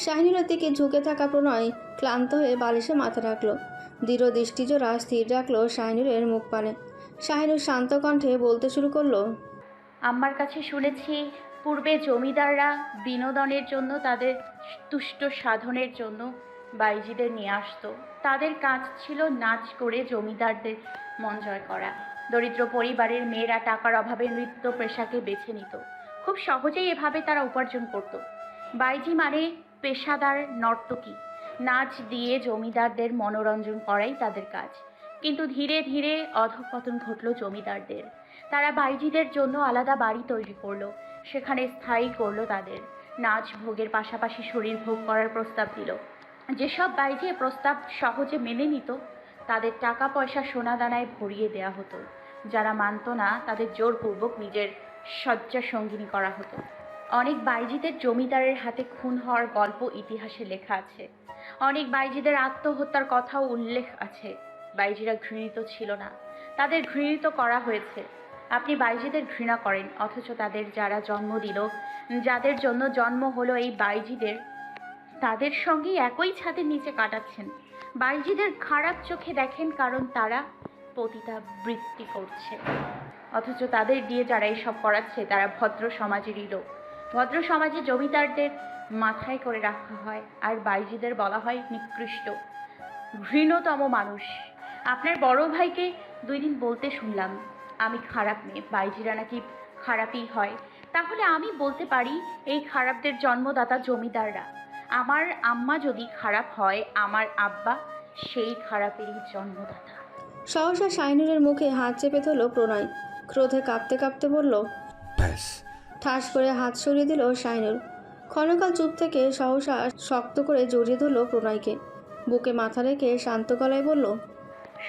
শাহিনুরের দিকে ঝুঁকে থাকা প্রণয় ক্লান্ত হয়ে বালিশে মাথা রাখল। দৃঢ় দৃষ্টিজোড়া স্থির রাখল শাহিনুরের মুখ পানে। শাহিনুর শান্ত কণ্ঠে বলতে শুরু করল, আমার কাছে শুনেছি পূর্বে জমিদাররা বিনোদনের জন্য, তাদের তুষ্ট সাধনের জন্য বাইজিদের নিয়ে আসতো। তাদের কাজ ছিল নাচ করে জমিদারদের মন জয় করা। দরিদ্র পরিবারের মেয়েরা টাকার অভাবে নৃত্য পেশাকে বেছে নিত। খুব সহজেই এভাবে তারা উপার্জন করত। বাইজি মানে পেশাদার নর্তকী। নাচ দিয়ে জমিদারদের মনোরঞ্জন করাই তাদের কাজ। কিন্তু ধীরে ধীরে অধঃপতন ঘটল জমিদারদের। তারা বাইজিদের জন্য আলাদা বাড়ি তৈরি করল। সেখানে স্থায়ী করল তাদের। নাচ ভোগের পাশাপাশি শরীর ভোগ করার প্রস্তাব দিল। যেসব বাইজি প্রস্তাব সহজে মেনে নিত, তাদের টাকা পয়সা সোনাদানায় ভরিয়ে দেয়া হতো। যারা মানত না, তাদের জোরপূর্বক নিজের শয্যা সঙ্গিনী করা হতো। অনেক বাইজিদের জমিদারের হাতে খুন হওয়ার গল্প ইতিহাসে লেখা আছে। অনেক বাইজিদের আত্মহত্যার কথাও উল্লেখ আছে। বাইজিরা ঘৃণিত ছিল না। তাদের ঘৃণিত করা হয়েছে। আপনি বাইজিদের ঘৃণা করেন, অথচ তাদের যারা জন্ম দিল, যাদের জন্য জন্ম হলো এই বাইজিদের, তাদের সঙ্গেই একই ছাদের নিচে কাটাচ্ছেন। বাইজিদের খারাপ চোখে দেখেন কারণ তারা পতিতা বৃত্তি করছে। অথচ তাদের দিয়ে যারা এসব করাচ্ছে, তারা ভদ্র সমাজেরই লোক। ভদ্র সমাজে জমিদারদের মাথায় করে রাখা হয় আর বাইজিদের বলা হয় নিকৃষ্ট। ঘৃণতম মানুষ। আপনার বড় ভাইকে দুই দিন বলতে শুনলাম আমি খারাপ মেয়ে বাইজিরা নাকি খারাপই হয়। তাহলে আমি বলতে পারি এই খারাপদের জন্মদাতা জমিদাররা। আমার আম্মা যদি খারাপ হয় আমার আব্বা সেই খারাপেরই জন্মদাতা। সহসা শাহিনুরের মুখে হাত চেপে ধরল প্রণয়। ক্রোধে কাঁপতে কাঁপতে বলল ব্যাস। ঠাস করে হাত সরিয়ে দিল শাহিনুর। ক্ষণকাল চুপ থেকে সহসা শক্ত করে জড়িয়ে ধরল প্রণয়কে। বুকে মাথা রেখে শান্ত গলায় বলল,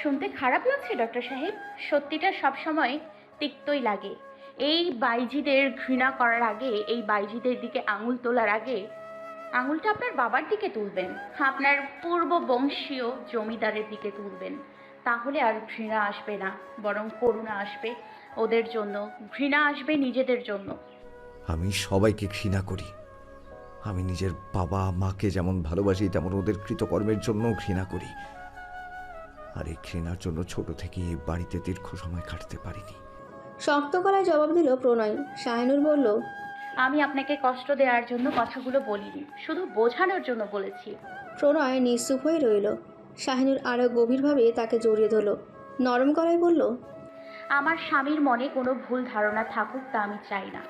শুনতে খারাপ লাগছে ডক্টর সাহেব? সত্যিটা সবসময় তিক্তই লাগে। এই বাইজিদের ঘৃণা করার আগে, এই বাইজিদের দিকে আঙুল তোলার আগে, আঙুলটা আপনার বাবার দিকে তুলবেন, আপনার পূর্ব বংশীয় জমিদারের দিকে তুলবেন। তাহলে আর ঘৃণা আসবে না, বরং করুণা আসবে ওদের জন্য, ঘৃণা আসবে নিজেদের জন্য। আমি সবাইকে ঘৃণা করি। আমি নিজের বাবা মাকে যেমন ভালোবাসি তেমন ওদের কৃতকর্মের জন্য ঘৃণা করি। আর এই ঘৃণার জন্য ছোট থেকে এই বাড়িতে দীর্ঘ সময় কাটতে পারিনি। শক্ত গলায় জবাব দিল প্রণয়। শাহিনুর বলল আমি আপনাকে কষ্ট দেওয়ার জন্য কথাগুলো বলিনি শুধু বোঝানোর জন্য বলেছি। প্রণয় নিশ্চুপ হয়ে রইল। শাহিনুর আরও গভীরভাবে তাকে জড়িয়ে ধরল। নরম গলায় বলল আমার স্বামীর মনে কোনো ভুল ধারণা থাকুক তা আমি চাই না।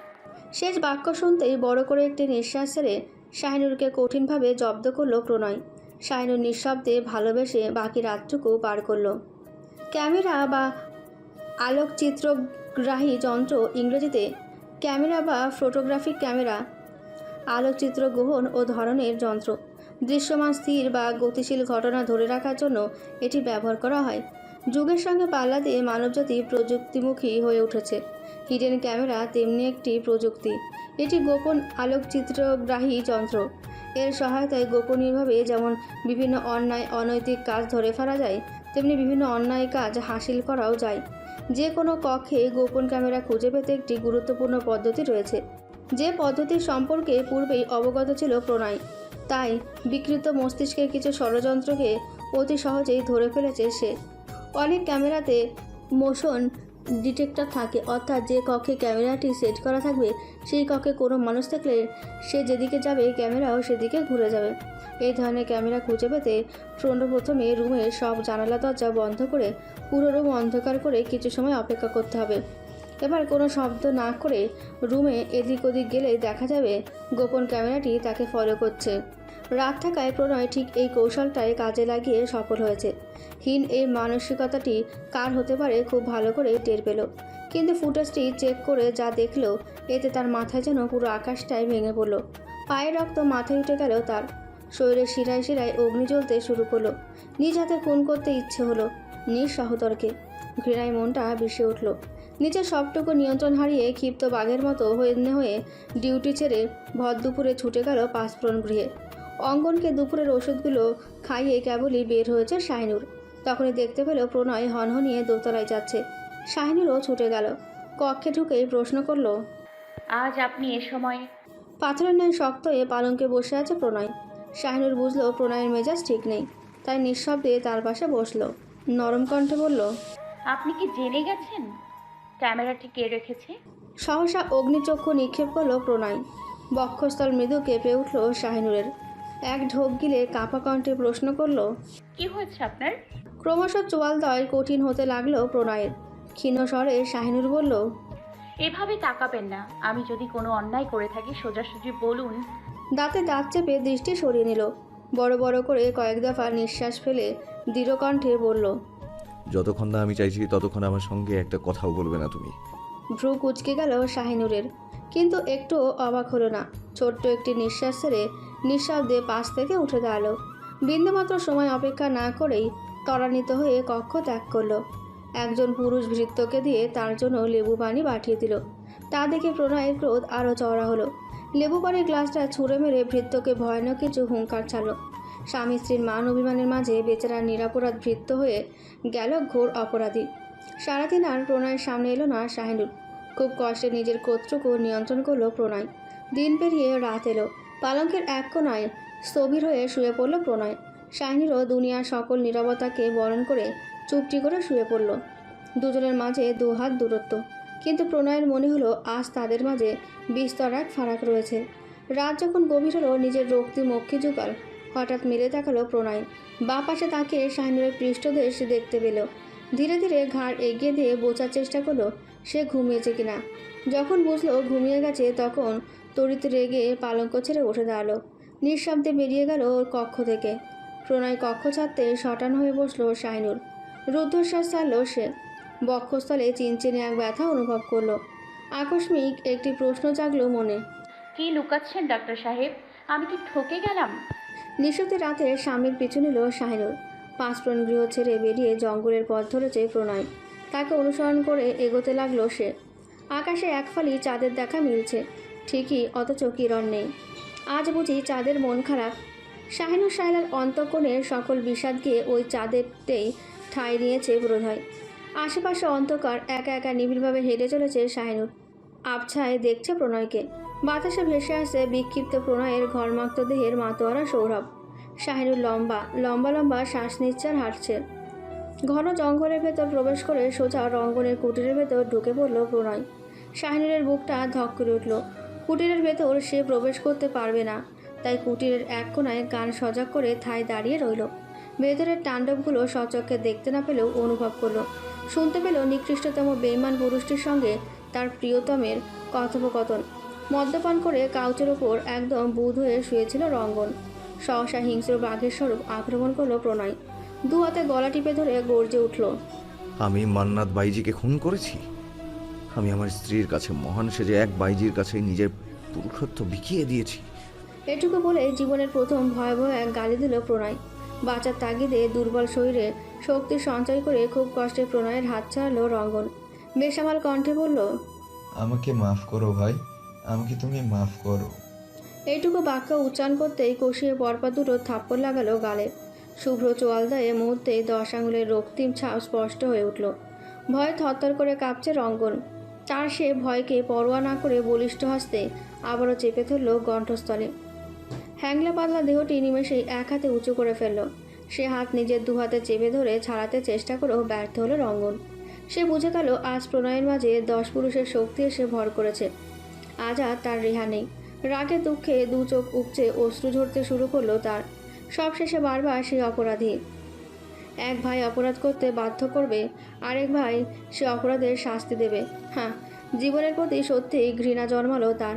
শেষ বাক্য শুনতেই বড় করে একটি নিঃশ্বাস ছেড়ে শাহিনুরকে কঠিনভাবে জব্দ করল প্রণয়। শাহিনুর নিঃশব্দে ভালোবেসে বাকি রাতটুকু পার করল। ক্যামেরা বা আলোকচিত্রগ্রাহী যন্ত্র ইংরেজিতে ক্যামেরা বা ফটোগ্রাফিক ক্যামেরা আলোকচিত্র গ্রহণ ও ধরনের যন্ত্র। দৃশ্যমান স্থির বা গতিশীল ঘটনা ধরে রাখার জন্য এটি ব্যবহার করা হয়। যুগের সঙ্গে পাল্লা দিয়ে মানবজাতি প্রযুক্তিমুখী হয়ে উঠেছে। হিডেন ক্যামেরা তেমনি একটি প্রযুক্তি। এটি গোপন আলোকচিত্রগ্রাহী যন্ত্র। এর সহায়তায় গোপনীয়ভাবে যেমন বিভিন্ন অন্যায়, অনৈতিক কাজ ধরে ফেলা যায়, তেমনি বিভিন্ন অন্যায় কাজ হাসিল করাও যায়। যে কোনো কক্ষে গোপন ক্যামেরা খুঁজে পেতে একটি গুরুত্বপূর্ণ পদ্ধতি রয়েছে। যে পদ্ধতির সম্পর্কে পূর্বেই অবগত ছিল প্রণয়, তাই বিকৃত মস্তিষ্কের কিছু ষড়যন্ত্রকে অতি সহজেই ধরে ফেলেছে সে। অনেক ক্যামেরাতে মোশন ডিটেক্টর থাকে, অর্থাৎ যে কক্ষে ক্যামেরাটি সেট করা থাকবে, সেই কক্ষে কোনো মানুষ থাকলে সে যেদিকে যাবে ক্যামেরাও সেদিকে ঘুরে যাবে। এই ধরনের ক্যামেরা খুঁজে পেতে প্রণ- প্রথমে রুমের সব জানালা, দরজা বন্ধ করে পুরো রুম অন্ধকার করে কিছু সময় অপেক্ষা করতে হবে। এবার কোনো শব্দ না করে রুমে এদিক ওদিক গেলে দেখা যাবে গোপন ক্যামেরাটি তাকে ফলো করছে। রাত থাকায় প্রণয় ঠিক এই কৌশলটাই কাজে লাগিয়ে সফল হয়েছে। হীন এই মানসিকতাটি কার হতে পারে খুব ভালো করে টের পেল। কিন্তু ফুটেজটি চেক করে যা দেখল, এতে তার মাথায় যেন পুরো আকাশটাই ভেঙে পড়ল। পায়ের রক্ত মাথায় উঠে গেল তার। শরীরে শিরায় শিরায় অগ্নি জ্বলতে শুরু করল। নিজ হাতে খুন করতে ইচ্ছে হলো নিজ সহতরকে ঘৃণায় মনটা ভেসে উঠল। নিজের সবটুকু নিয়ন্ত্রণ হারিয়ে ক্ষিপ্ত বাঘের মতো হয়ে হয়ে ডিউটি ছেড়ে ভর দুপুরে ছুটে গেল পাঁচফোড়ন গৃহে। অঙ্গনকে দুপুরের ওষুধগুলো খাইয়ে কেবলই বের হয়েছে শাহিনুর। তখনই দেখতে পেল প্রণয় হনহনিয়ে দোতলায় যাচ্ছে। শাহিনুরও ছুটে গেল। কক্ষে ঢুকেই প্রশ্ন করল আজ আপনি এ সময় পাথরের ন্যায় শক্ত হয়ে পালঙ্কে বসে আছে প্রণয়। শাহিনুর বুঝলো প্রণয়ের মেজাজ ঠিক নেই তাই নিঃশব্দে তার পাশে বসল। নরম কণ্ঠে বলল আপনি কি জেনে গেছেন? ক্যামেরাটি কে রেখেছে? সহসা অগ্নিচক্ষু নিক্ষেপ করল প্রণয়। বক্ষস্থল মৃদু কেঁপে উঠল শাহিনুরের। এক ঢোক গিলে কাপা কণ্ঠে প্রশ্ন করল কি হয়েছে আপনার? ক্রমশ চোয়ালদয় কঠিন হতে লাগল প্রণয়ের। ক্ষীণ স্বরে শাহিনুর বলল এভাবে তাকাবেন না। আমি যদি কোনো অন্যায় করে থাকি সোজাসুজি বলুন। দাঁতে দাঁত চেপে দৃষ্টি সরিয়ে নিল। বড় বড় করে কয়েক দফা নিঃশ্বাস ফেলে দৃঢ় কণ্ঠে বলল যতক্ষণ না আমি চাইছি ততক্ষণ আমার সঙ্গে একটা কথাও বলবে না তুমি। ভ্রু কুচকে গেল শাহিনুরের। কিন্তু একটু অবাক হলো না। ছোট্ট একটি নিঃশ্বাস ছেড়ে নিঃশব্দে পাশ থেকে উঠে দাঁড়াল। বিন্দুমাত্র সময় অপেক্ষা না করেই ত্বরান্বিত হয়ে কক্ষ ত্যাগ করল। একজন পুরুষ ভৃত্যকে দিয়ে তার জন্য লেবু পানি পাঠিয়ে দিল। তা দেখে প্রণয়ের ক্রোধ আরও চওড়া হলো। লেবু পানির গ্লাসটা ছুঁড়ে মেরে ভৃত্যকে ভয়ানক কিছু হুঙ্কার ছাড়লো। স্বামী স্ত্রীর মান অভিমানের মাঝে বেচারা নিরাপরাধ ভৃত্য হয়ে গেল ঘোর অপরাধী। সারাদিন আর প্রণয়ের সামনে এলো না শাহিনুর। খুব কষ্টে নিজের কর্তৃক নিয়ন্ত্রণ করল প্রণয়। দিন পেরিয়ে রাত এলো। পালঙ্কের এক কোনায় স্থবির হয়ে শুয়ে পড়ল প্রণয়। শাহিনীরও দুনিয়ার সকল নীরবতাকে বরণ করে চুপটি করে শুয়ে পড়ল। দুজনের মাঝে দুহাত দূরত্ব। কিন্তু প্রণয়ের মনে হলো, আজ তাদের মাঝে বিস্তর এক ফারাক রয়েছে। রাত যখন গভীর হলো, নিজের রক্তি মক্ষী যুগাল হঠাৎ মেরে তাকালো প্রণয়। বা পাশে তাকে শাহিনুরের পৃষ্ঠদেশ দেখতে পেল। ধীরে ধীরে ঘাড় এগিয়ে দিয়ে বোঝার চেষ্টা করল সে ঘুমিয়েছে কিনা যখন বুঝলো ঘুমিয়ে গেছে তখন তড়িৎ রেগে পালঙ্ক ছেড়ে উঠে দাঁড়াল। নিঃশব্দে বেরিয়ে গেল ওর কক্ষ থেকে। প্রণয় কক্ষ ছাড়তে শটান হয়ে বসল শাহিনুর। রুদ্ধশ্বাস ছাড়লো সে। বক্ষস্থলে চিনচিনে এক ব্যথা অনুভব করল। আকস্মিক একটি প্রশ্ন জাগলো মনে। কি লুকাচ্ছেন ডাক্তার সাহেব? আমি কি ঠকে গেলাম? নিশুতি রাতে স্বামীর পিছু নিল শাহিনুর। পাঁচপ্রণ গৃহ ছেড়ে বেরিয়ে জঙ্গলের পথ ধরেছে প্রণয়। তাকে অনুসরণ করে এগোতে লাগল সে। আকাশে এক ফালি চাঁদের দেখা মিলছে। ঠিকই, অথচ কিরণ নেই। আজ বুঝি চাঁদের মন খারাপ। শাহিনুর সাহেলার অন্তঃকোণের সকল বিষাদ গিয়ে ওই চাঁদেরতেই ঠাঁই নিয়েছে বোধহয়। আশেপাশে অন্ধকার একা একা নিবিড়ভাবে হেঁটে চলেছে শাহিনুর। আবছায় দেখছে প্রণয়কে। বাতাসে ভেসে আসছে বিক্ষিপ্ত প্রণয়ের ঘরমাক্ত দেহের মাতোয়ারা সৌরভ। শাহিনুর লম্বা লম্বা লম্বা শ্বাস নিচ্ছে আর হাঁটছে। ঘন জঙ্গলের ভেতর প্রবেশ করে সোজা রঙ্গনের কুটিরের ভেতর ঢুকে পড়ল প্রণয়। শাহিনুরের বুকটা ধক করে উঠল। কুটিরের ভেতর সে প্রবেশ করতে পারবে না। তাই কুটিরের এক কোনায় গান সজাগ করে থায় দাঁড়িয়ে রইল। ভেতরের তাণ্ডবগুলো সচক্ষে দেখতে না পেলেও অনুভব করল। শুনতে পেল নিকৃষ্টতম বেইমান পুরুষটির সঙ্গে তার প্রিয়তমের কথোপকথন। মদ্যপান করে কাউচের ওপর একদম বুধ হয়ে শুয়েছিল রঙ্গন। সহসা হিংস্র বাঘের স্বরূপ আক্রমণ করল প্রণয়। দু হাতে গলা টিপে ধরে গর্জে উঠল আমি মান্নাত বাইজিকে খুন করেছি? আমি আমার স্ত্রীর কাছে মহান সেজে এক বাইজির কাছে নিজের পুরুষত্ব বিকিয়ে দিয়েছি। এটুকু বলে জীবনের প্রথম ভয়াবহ এক গালি দিল প্রণয়। বাঁচার তাগিদে দুর্বল শরীরে শক্তি সঞ্চয় করে খুব কষ্টে প্রণয়ের হাত ছাড়লো রঙ্গন। বেসামাল কণ্ঠে বলল আমাকে মাফ করো ভাই আমাকে তুমি মাফ করো। এইটুকু বাক্য উচ্চারণ করতেই কষিয়ে পরপর দুটো থাপ্পড় লাগালো গালে। শুভ্র চোয়ালদায়ে মুহূর্তে দশ আঙুলের রক্তিম ছাপ স্পষ্ট হয়ে উঠল। ভয়ে থরথর করে কাঁপছে রঙ্গন। তার সে ভয়কে পরোয়া না করে বলিষ্ঠ হস্তে আবারও চেপে ধরল কণ্ঠস্থলে হ্যাংলা পাতলা দেহটি নিমেষেই এক হাতে উঁচু করে ফেলল। সে হাত নিজের দু হাতে চেপে ধরে ছাড়াতে চেষ্টা করেও ব্যর্থ হলো রঙ্গন। সে বুঝে গেল, আজ প্রণয়ের মাঝে দশ পুরুষের শক্তি এসে ভর করেছে। আজ আর তার রেহা নেই। রাগে দুঃখে দু চোখ উপচে অশ্রু ঝরতে শুরু করল তার। সবশেষে বারবার সেই অপরাধী। এক ভাই অপরাধ করতে বাধ্য করবে আরেক ভাই সে অপরাধের শাস্তি দেবে। হ্যাঁ জীবনের প্রতি সত্যিই ঘৃণা জন্মালো তার।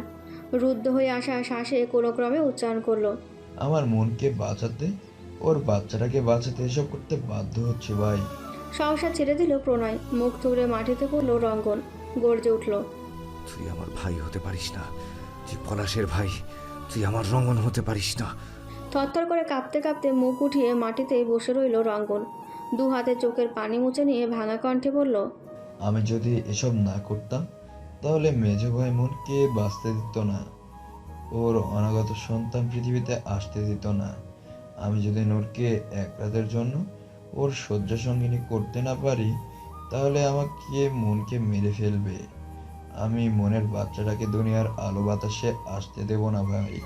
রুদ্ধ হয়ে আসা শ্বাসে কোনো ক্রমে উচ্চারণ করল আমার মনকে বাঁচাতে ওর বাচ্চাটাকে বাঁচাতে এসব করতে বাধ্য হচ্ছে ভাই। সংসার ছেড়ে দিল প্রণয়। মুখ থুবড়ে মাটিতে পড়ল রঙ্গন। গর্জে উঠল তুই আমার ভাই হতে পারিস না। তুই পলাশের ভাই তুই আমার রঙ্গন হতে পারিস না। থরথর করে কাঁপতে কাঁপতে মুখ উঠিয়ে মাটিতেই বসে রইল রঙ্গন। দু হাতে চোখের পানি মুছে নিয়ে ভাঙা কণ্ঠে বলল, আমি যদি এসব না করতাম, তাহলে মেজ ভাই মনকে বাঁচতে দিত না? ওর অনাগত সন্তান পৃথিবীতে আসতে দিত না। আমি যদি নূরকে এক রাতের জন্য ওর শয্যা সঙ্গিনী করতে না পারি, তাহলে আমাকে মনকে মেরে ফেলবে? আমি মনের বাচ্চাটাকে দুনিয়ার আলো বাতাসে আসতে দেব না ভাই।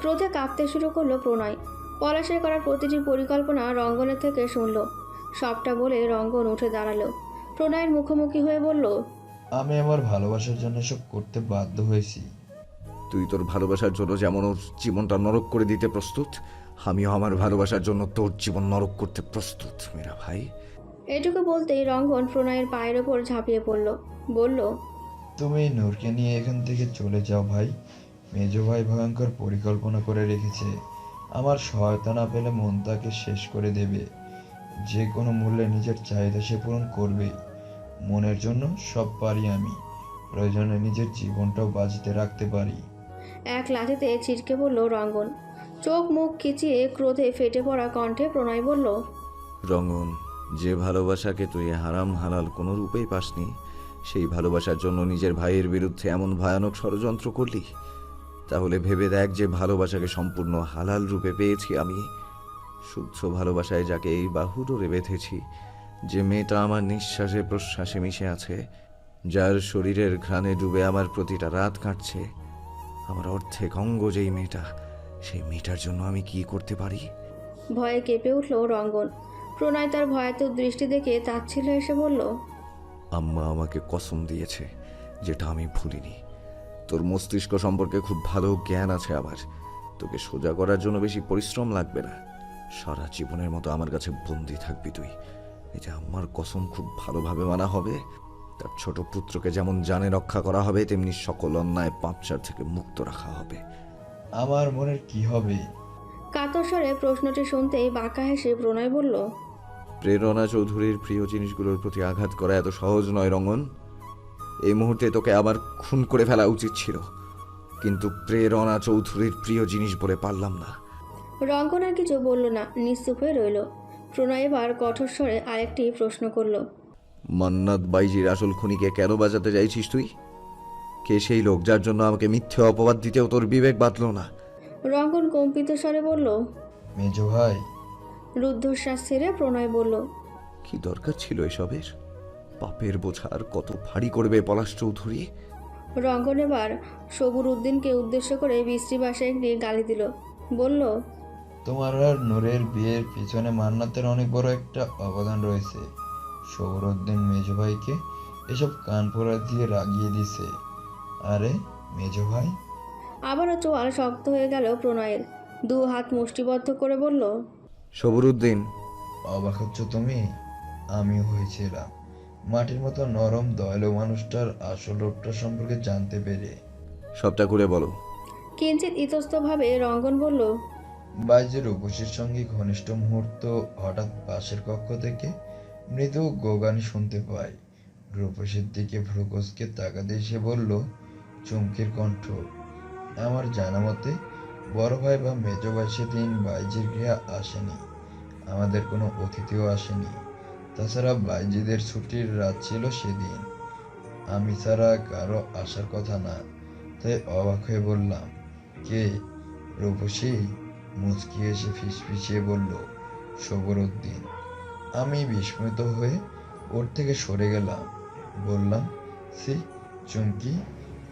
ক্রোধে কাঁপতে শুরু করল প্রণয়। পলাশের করার প্রতিটি পরিকল্পনা রঙ্গনের থেকে শুনল। সবটা বলে রঙ্গন উঠে দাঁড়াল। প্রণয়ের মুখোমুখি হয়ে বলল আমি আমার ভালোবাসার জন্য এসব করতে বাধ্য হয়েছি। তুই তোর ভালোবাসার জন্য যেমন ওর জীবনটা নরক করে দিতে প্রস্তুত আমিও আমার ভালোবাসার জন্য তোর জীবন নরক করতে প্রস্তুত মেরা ভাই। এটুকু বলতেই রঙ্গন প্রণয়ের পায়ের ওপর ঝাঁপিয়ে পড়ল। বলল তুমি নূরকে নিয়ে এখান থেকে চলে যাও ভাই। মেজো ভাই ভয়ঙ্কর পরিকল্পনা করে রেখেছে। আমার সহায়তা না পেলে মন তাকে শেষ করে দেবে। যে কোনো মূল্যে নিজের চাহিদা সে পূরণ করবে। মনের জন্য সব পারি আমি। প্রয়োজনে নিজের জীবনটাও বাজিতে রাখতে পারি। এক লাঠিতে ছিটকে পড়ল রঙ্গন। চোখ মুখ খিচিয়ে ক্রোধে ফেটে পড়া কণ্ঠে প্রণয় বলল রঙ্গন যে ভালোবাসাকে তুই হারাম হালাল কোনো রূপেই পাসনি সেই ভালোবাসার জন্য নিজের ভাইয়ের বিরুদ্ধে এমন ভয়ানক ষড়যন্ত্র করলি? তাহলে ভেবে দেখ যে ভালোবাসাকে সম্পূর্ণ হালাল রূপে পেয়েছি আমি। শুদ্ধ ভালোবাসায় যাকে এই বাহুডোরে বেঁধেছি যে মেয়েটা আমার নিঃশ্বাসে প্রশ্বাসে মিশে আছে যার শরীরের ঘ্রাণে ডুবে আমার প্রতিটা রাত কাটছে। আমার অর্ধেক অঙ্গ যেই মেয়েটা সেই মেয়েটার জন্য আমি কি করতে পারি? ভয়ে কেঁপে উঠল রঙ্গন। প্রণয় তার ভয়াত দৃষ্টি দেখে তাচ্ছিল এসে বলল আম্মা আমাকে কসম দিয়েছে যেটা আমি ভুলিনি। তোর মস্তিষ্ক সম্পর্কে খুব ভালো জ্ঞান আছে আমার তোকে সোজা করার জন্য বেশি পরিশ্রম লাগবে না। সারা জীবনের মতো আমার কাছে বন্দি থাকবি তুই। এই যে আম্মার কসম খুব ভালোভাবে মানা হবে তার ছোট পুত্রকে যেমন জানে রক্ষা করা হবে তেমনি সকল অন্যায় পাপচার থেকে মুক্ত রাখা হবে। আমার মনের কি হবে? কাতর স্বরে প্রশ্নটি শুনতেই বাঁকা হেসে প্রণয় বলল প্রেরণা চৌধুরীর প্রিয় জিনিসগুলোর প্রতি আঘাত করা এত সহজ নয় রঙন এই মুহূর্তে তোকে আবার খুন করে ফেলা উচিত ছিল। কিন্তু প্রেরণা চৌধুরীর প্রিয় জিনিস বলে পারলাম না। রঙ্গন আর কিছু বলল না নিস্তুপ হয়ে রইল। প্রণয় এবার কঠোর স্বরে আরেকটি প্রশ্ন করল। মান্নাত বাইজির আসল খুনিকে কেন বাজাতে চাইছিস তুই? কে সেই লোক যার জন্য আমাকে মিথ্যে অপবাদ দিতেও তোর বিবেক বাঁধল না? রঙ্গন কম্পিত স্বরে বলল মেজো ভাই। রুদ্ধশ্বাস ছেড়ে প্রণয় বলল কি দরকার ছিল এসবের? পাপের বোঝা আর কত ভারী করবে পলাশ চৌধুরী? রঙ্গন এবার সবুর উদ্দিনকে উদ্দেশ্য করে বৃষ্টি বাসে একটি গালি দিল। বলল তোমার আর নূরের বিয়ের পিছনে মান্নাতের অনেক বড় একটা অবদান রয়েছে। সৌরউদ্দিন মেজো ভাইকে এসব কান পোড়া দিয়ে রাগিয়ে দিছে। আরে মেজো ভাই? আবারও চোয়াল শক্ত হয়ে গেল প্রণয়ের। দু হাত মুষ্টিবদ্ধ করে বলল সবরুদ্দিন অবাক হচ্ছ তুমি? আমিও হয়েছিলাম মাটির মতো নরম দয়ালু মানুষটার আসল রূপটা সম্পর্কে জানতে পেরে। সবটা করে বলো। কিঞ্চিত ইতস্তভাবে রঙ্গন বলল বাইজের উপসীর সঙ্গে ঘনিষ্ঠ মুহূর্ত হঠাৎ পাশের কক্ষ থেকে মৃদু গোগান শুনতে পাই রূপসীর দিকে ভ্রুকসকে তাকাতে এসে বলল চুমকির কণ্ঠ আমার জানা মতে বড় ভাই বা মেজ ভাই সেদিন বাইজির গৃহে আসেনি। আমাদের কোনো অতিথিও আসেনি। তাছাড়া বাইজিদের ছুটির রাত ছিল সেদিন। আমি ছাড়া কারও আসার কথা না। তাই অবাক হয়ে বললাম, কে? রূপসী মুচকি এসে ফিসফিসিয়ে বলল সবরউদ্দিন আমি বিস্মিত হয়ে ওর থেকে সরে গেলাম। বললাম সি চুমকি,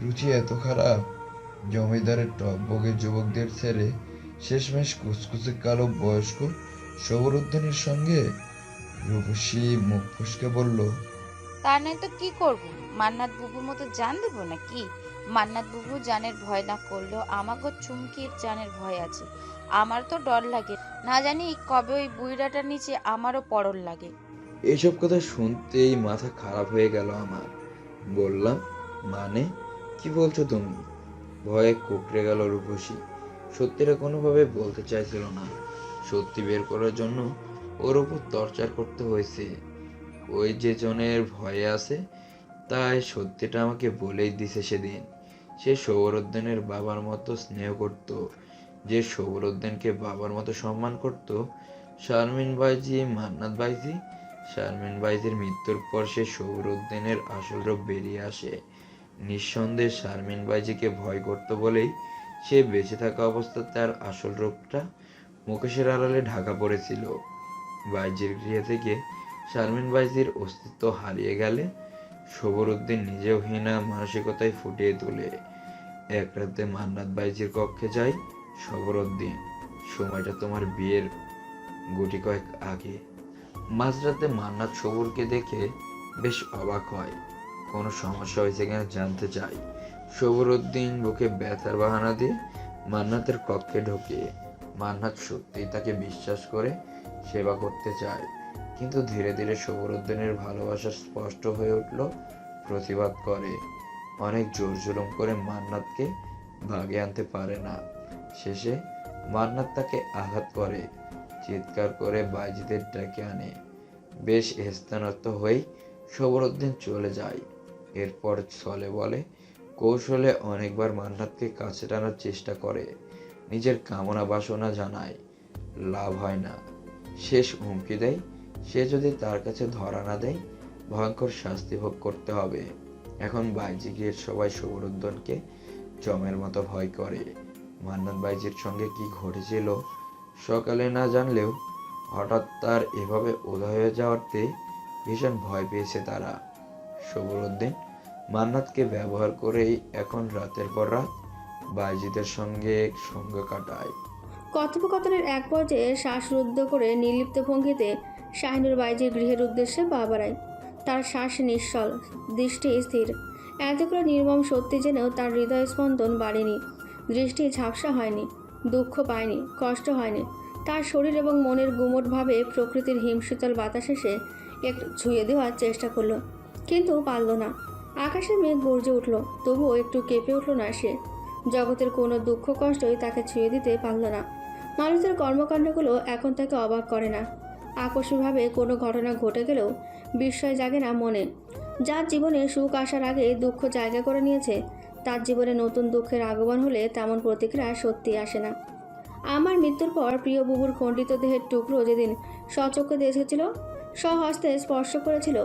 রুচি এত খারাপ। জমিদারের টকবগে যুবকদের ছেড়ে শেষমেশ কুচকুচে কালো বয়স্ক সবরউদ্দিনের সঙ্গে রূপসী মুখ ফুসকে বলল তা নয় তো কি করব? মান্নাত বুবুর মতো জান দেবো নাকি? মান্নাত বুবু জানের ভয় না করলেও আমাকে চুমকির জানের ভয় আছে। আমার তো ডর লাগে। না জানি কবে ওই বুইড়াটার নিচে আমারও পড়ল লাগে। এইসব কথা শুনতেই মাথা খারাপ হয়ে গেল আমার। বললাম মানে? কি বলছো তুমি? ভয়ে কুকড়ে গেল রূপসী। সত্যিটা কোনোভাবে বলতে চাইছিল না। সত্যি বের করার জন্য ওর উপর টর্চার করতে হয়েছে। ওই যে জনের ভয়ে আছে, তাই সত্যিটা আমাকে বলেই দিছে সেদিন। সে সৌরদ্দিনের বাবার মতো স্নেহ করত, যে সবরুদ্দিনকে বাবার মতো সম্মান করত, শারমিন বাইজি মান্নাত বাইজি শারমিন বাইজির মৃত্যুর পর সে সবরুদ্দিনের আসল রূপ বেরিয়ে আসে। নিঃসন্দেহে শারমিন বাইজিকে ভয় করত বলেই সে বেঁচে থাকা অবস্থায় তার আসল রূপটা মুকেশের আড়ালে ঢাকা পড়েছিল। বাইজির গৃহ থেকে শারমিন বাইজির অস্তিত্ব হারিয়ে গেলে সবরুদ্দিন নিজেও হীনা মানসিকতায় ফুটিয়ে তোলে। এক রাতে মান্নাত বাইজির কক্ষে যায় সবরুদ্দিন সময়টা তোমার বিয়ের গুটি কয়েক আগে। মাঝরাতে মান্নাত সবুরকে দেখে বেশ অবাক হয়। কোনো সমস্যা হয়েছে কিনা জানতে চাই। সবরুদ্দিন বুকে ব্যথার বাহানা দিয়ে মান্নাতের কক্ষে ঢোকে। মান্নাত সত্যিই তাকে বিশ্বাস করে সেবা করতে চায়। কিন্তু ধীরে ধীরে সবরুদ্দিনের ভালোবাসা স্পষ্ট হয়ে উঠল, প্রতিবাদ করে। অনেক জোর জুলুম করে মান্নাতকে ভাগে আনতে পারে না। শেষে মান্নাত তাকে আঘাত করে, চিৎকার করে বাইজিদের ডেকে আনে। বেশ স্থানত হয়েই সবরুদ্দিন চলে যায়। এরপর চলে বলে, কৌশলে অনেকবার মান্নাতকে কাছে টানার চেষ্টা করে। নিজের কামনা বাসনা জানায়। লাভ হয় না। শেষ হুমকি দেয়। সে যদি তার কাছে ধরা না দেয়, ভয়ঙ্কর শাস্তি ভোগ করতে হবে। এখন বাইজি গিয়ে সবাই সবরুদ্দনকে জমের মতো ভয় করে। মান্নাত বাইজির সঙ্গে কি ঘটেছিল, সকালে না জানলেও হঠাৎ তার এভাবে উদয় হয়ে যাওয়াতে ভীষণ ভয় পেয়েছে তারা। সবরুদ্দিন মান্নাতকে ব্যবহার করেই এখন রাতের পর রাত বাইজিদের সঙ্গে সঙ্গে কাটায়। কথোপকথনের এক পর্যায়ে শ্বাসরুদ্ধ করে নির্লিপ্ত ভঙ্গিতে শাহিনুর বাইজির গৃহের উদ্দেশ্যে পা বাড়ায় তার শ্বাস নিঃসল দৃষ্টি স্থির। এত করে নির্মম সত্যি জেনেও তার হৃদয় স্পন্দন বাড়েনি। দৃষ্টি ঝাপসা হয়নি, দুঃখ পায়নি, কষ্ট হয়নি। তার শরীর এবং মনের গুমটভাবে প্রকৃতির হিমশীতল বাতাস এসে একটু ছুঁয়ে দেওয়ার চেষ্টা করল, কিন্তু পারল না। আকাশে মেঘ গর্জে উঠল, তবুও একটু কেঁপে উঠল না সে। জগতের কোনো দুঃখ কষ্টই তাকে ছুঁয়ে দিতে পারল না। মানুষের কর্মকাণ্ডগুলো এখন তাকে অবাক করে না। আকস্মিকভাবে কোনো ঘটনা ঘটে গেলেও বিস্ময় জাগে না মনে। যার জীবনে সুখ আসার আগে দুঃখ জায়গা করে নিয়েছে, তার জীবনে নতুন দুঃখের আগমন হলে তেমন প্রতিক্রিয়া সত্যি আসে না। আমার মৃত্যুর পর প্রিয় বুবুর খণ্ডিত দেহের টুকরো যেদিন স্বচক্ষে দেখেছিল, স্বহস্তে স্পর্শ করেছিল,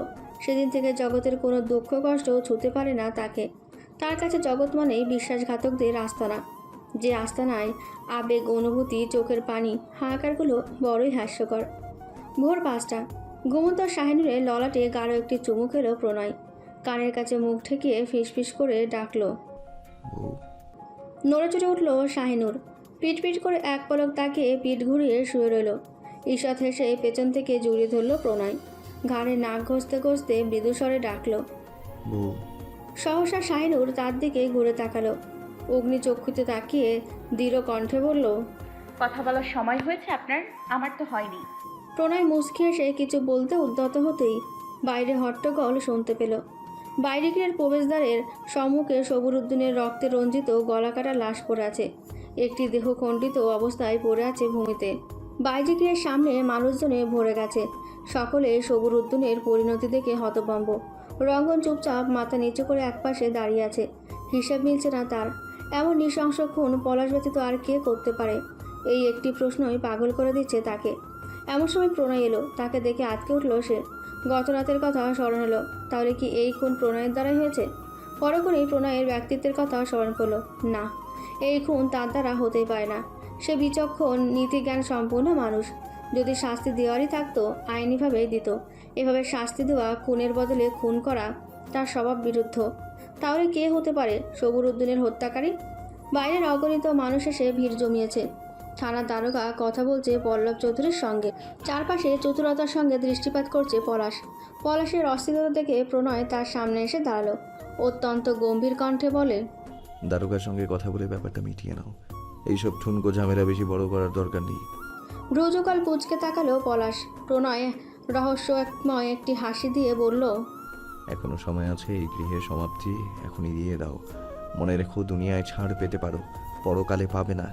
সেদিন থেকে জগতের কোনো দুঃখ কষ্ট ছুতে পারে না তাকে। তার কাছে জগৎ মানেই বিশ্বাসঘাতকদের আস্তানা। যে আস্তানায় আবেগ অনুভূতি চোখের পানি হাহাকারগুলো বড়ই হাস্যকর। ভোর পাঁচটা। ঘুমন্ত শাহিনুরের ললাটে গাঢ় একটি চুমুক এলো প্রণয়। কানের কাছে মুখ ঠেকিয়ে ফিসফিস করে ডাকলো। নড়ে চড়ে উঠল শাহিনুর। পিট পিট করে এক পলক তাকে পিঠ ঘুরিয়ে শুয়ে রইল। ঈষৎ হেসে পেছন থেকে জড়িয়ে ধরল প্রণয়। ঘাড়ে নাক ঘষতে ঘষতে মৃদুস্বরে ডাকল। সহসা শাহিনুর তার দিকে ঘুরে তাকালো। অগ্নিচক্ষুতে তাকিয়ে দৃঢ় কণ্ঠে বলল কথা বলার সময় হয়েছে আপনার? আমার তো হয়নি। প্রণয় মুচকি এসে কিছু বলতে উদ্যত হতেই বাইরে হট্টগোল শুনতে পেল। বাইরে গৃহের প্রবেশদ্বারের সম্মুখে সবুরুদ্দিনের রক্তে রঞ্জিত গলাকাটা লাশ পড়ে আছে। একটি দেহ খণ্ডিত অবস্থায় পড়ে আছে ভূমিতে। বাইরে গৃহের সামনে মানুষজনে ভরে গেছে। সকলে সবুরুদ্দিনের পরিণতি দেখে হতভম্ব। রঙ্গন চুপচাপ মাথা নিচু করে একপাশে দাঁড়িয়ে আছে। হিসাব মিলছে না তার। এমন নৃশংস খুন পলাশ ব্যতীত আর কে করতে পারে? এই একটি প্রশ্নই পাগল করে দিচ্ছে তাকে। এমন সময় প্রণয় এলো। তাকে দেখে আটকে উঠল সে। গত রাতের কথা স্মরণ হলো। তাহলে কি এই খুন প্রণয়ের দ্বারাই হয়েছে? পরক্ষণেই প্রণয়ের ব্যক্তিত্বের কথা স্মরণ করল। না, এই খুন তার দ্বারা হতেই পারে না। সে বিচক্ষণ, নীতিজ্ঞান সম্পূর্ণ মানুষ। যদি শাস্তি দেওয়ারই থাকতো, আইনিভাবেই দিত। এভাবে শাস্তি দেওয়া, খুনের বদলে খুন করা, তার স্বভাব বিরুদ্ধ। তাহলে কে হতে পারে? সবুর উদ্দিনের হত্যাকারী? বাইরের অগণিত মানুষ এসে ভিড় জমিয়েছে। থানার দারোগা কথা বলছে পল্লব চৌধুরীর সঙ্গে। চারপাশে চতুরতার সঙ্গে দৃষ্টিপাত করছে পলাশ। পলাশের অস্থিরতা দেখে প্রণয় তার সামনে এসে দাঁড়াল। অত্যন্ত গম্ভীর কণ্ঠে বলে দারোগার সঙ্গে কথা বলে ব্যাপারটা মিটিয়ে নাও। এইসব ঠুনকো ঝামেলা বেশি বড় করার দরকার নেই। ভ্রুজকাল কুচকে তাকালো পলাশ। প্রণয় রহস্যময় একটি হাসি দিয়ে বলল এখনও সময় আছে এই গৃহের সমাপ্তি এখনই দিয়ে দাও। মনে রেখো দুনিয়ায় ছাড় পেতে পারো। পরকালে পাবে না।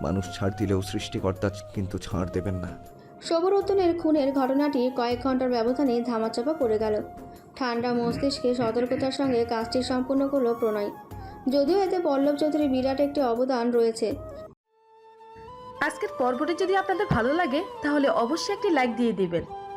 মানুষ ছাড় দিলেও সৃষ্টিকর্তা কিন্তু ছাড় দেবেন না। সবরুদ্দিনের খুনের ঘটনাটি কয়েক ঘণ্টার ব্যবধানে ধামাচাপা পড়ে গেল। ঠান্ডা মস্তিষ্কে সতর্কতার সঙ্গে কাজটি সম্পূর্ণ করল প্রণয়। যদিও এতে পল্লব চৌধুরীর বিরাট একটি অবদান রয়েছে। আজকের পর্বটি যদি আপনাদের ভালো লাগে তাহলে অবশ্যই একটি লাইক দিয়ে দিবেন।